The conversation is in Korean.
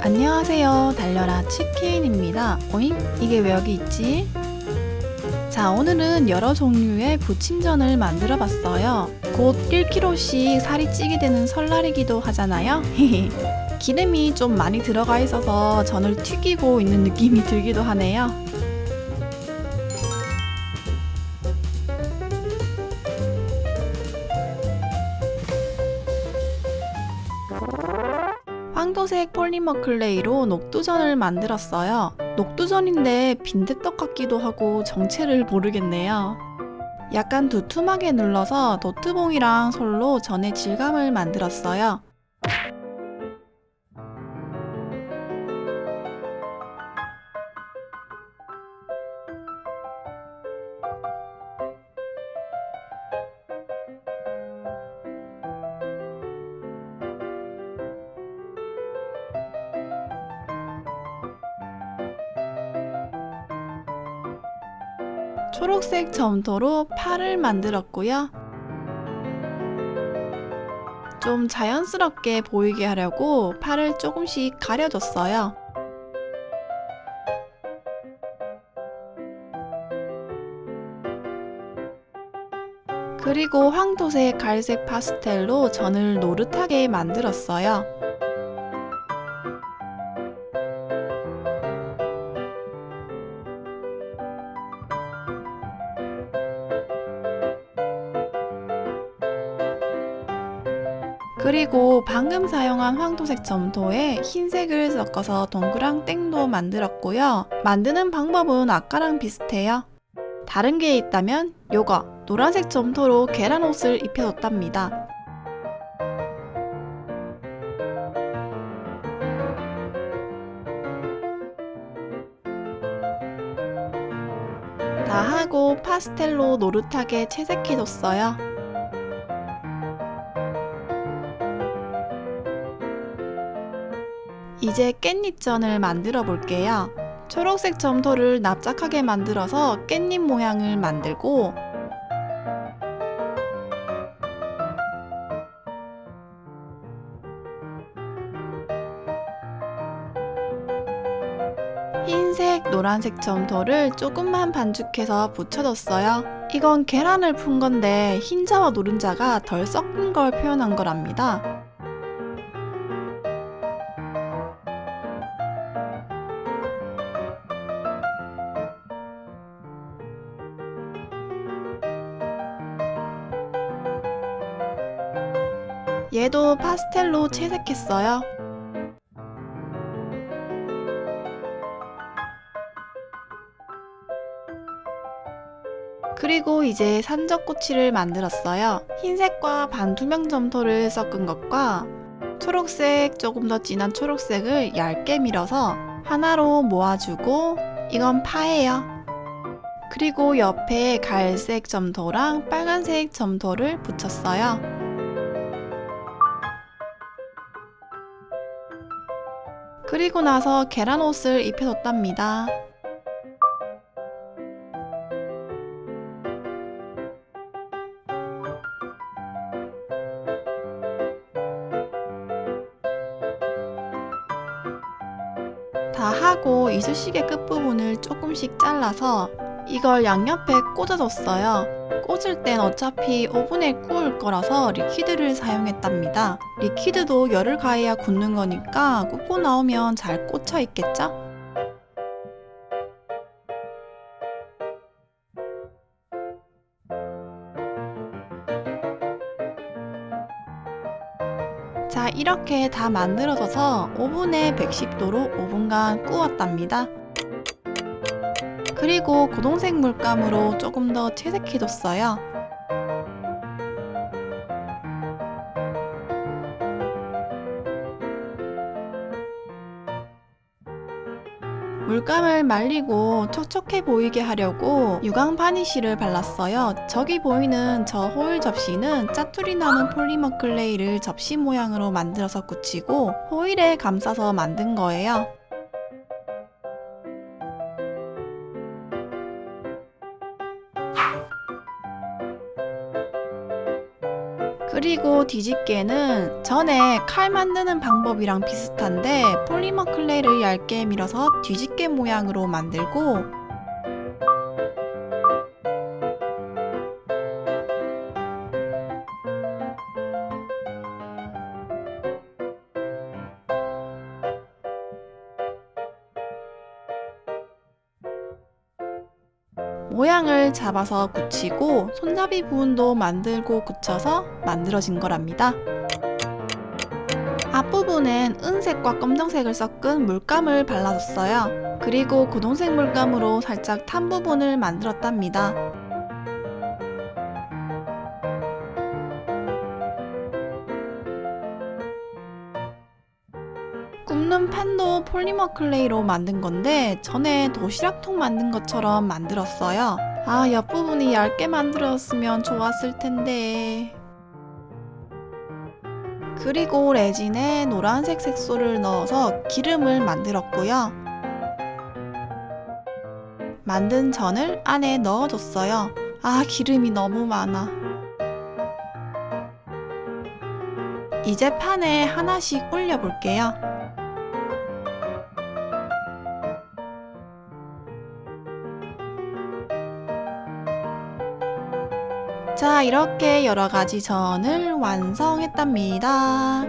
안녕하세요. 달려라 치킨입니다. 오잉? 이게 왜 여기 있지? 자, 오늘은 여러 종류의 부침전을 만들어 봤어요. 곧 1kg씩 살이 찌게 되는 설날이기도 하잖아요. 기름이 좀 많이 들어가 있어서 전을 튀기고 있는 느낌이 들기도 하네요. 황도색 폴리머 클레이로 녹두전을 만들었어요. 녹두전인데 빈대떡 같기도 하고 정체를 모르겠네요. 약간 두툼하게 눌러서 노트봉이랑 솔로 전의 질감을 만들었어요. 초록색 점토로 팔을 만들었고요. 좀 자연스럽게 보이게 하려고 팔을 조금씩 가려줬어요. 그리고 황토색 갈색 파스텔로 전을 노릇하게 만들었어요. 그리고 방금 사용한 황토색 점토에 흰색을 섞어서 동그랑 땡도 만들었고요. 만드는 방법은 아까랑 비슷해요. 다른 게 있다면 요거 노란색 점토로 계란 옷을 입혀뒀답니다. 다 하고 파스텔로 노릇하게 채색해줬어요. 이제 깻잎전을 만들어 볼게요. 초록색 점토를 납작하게 만들어서 깻잎 모양을 만들고 흰색, 노란색 점토를 조금만 반죽해서 붙여줬어요. 이건 계란을 푼 건데 흰자와 노른자가 덜 섞은 걸 표현한 거랍니다. 얘도 파스텔로 채색했어요. 그리고 이제 산적꼬치를 만들었어요. 흰색과 반투명 점토를 섞은 것과 초록색, 조금 더 진한 초록색을 얇게 밀어서 하나로 모아주고 이건 파예요. 그리고 옆에 갈색 점토랑 빨간색 점토를 붙였어요. 그리고 나서 계란 옷을 입혀줬답니다. 다 하고 이쑤시개 끝부분을 조금씩 잘라서 이걸 양옆에 꽂아줬어요. 꽂을 땐 어차피 오븐에 구울 거라서 리퀴드를 사용했답니다. 리퀴드도 열을 가해야 굳는 거니까 굽고 나오면 잘 꽂혀 있겠죠? 자, 이렇게 다 만들어져서 오븐에 110도로 5분간 구웠답니다. 그리고 고동색 물감으로 조금 더 채색해줬어요. 물감을 말리고 촉촉해 보이게 하려고 유광 바니쉬를 발랐어요. 저기 보이는 저 호일 접시는 짜투리 나는 폴리머 클레이를 접시 모양으로 만들어서 굳히고 호일에 감싸서 만든 거예요. 그리고 뒤집개는 전에 칼 만드는 방법이랑 비슷한데 폴리머 클레이를 얇게 밀어서 뒤집개 모양으로 만들고 모양을 잡아서 붙이고 손잡이 부분도 만들고 붙여서 만들어진 거랍니다. 앞부분엔 은색과 검정색을 섞은 물감을 발라줬어요. 그리고 고동색 물감으로 살짝 탄 부분을 만들었답니다. 굽는 판도 폴리머 클레이로 만든 건데 전에 도시락통 만든 것처럼 만들었어요. 아, 옆부분이 얇게 만들었으면 좋았을 텐데. 그리고 레진에 노란색 색소를 넣어서 기름을 만들었고요. 만든 전을 안에 넣어줬어요. 아, 기름이 너무 많아. 이제 판에 하나씩 올려볼게요. 자, 이렇게 여러 가지 전을 완성했답니다.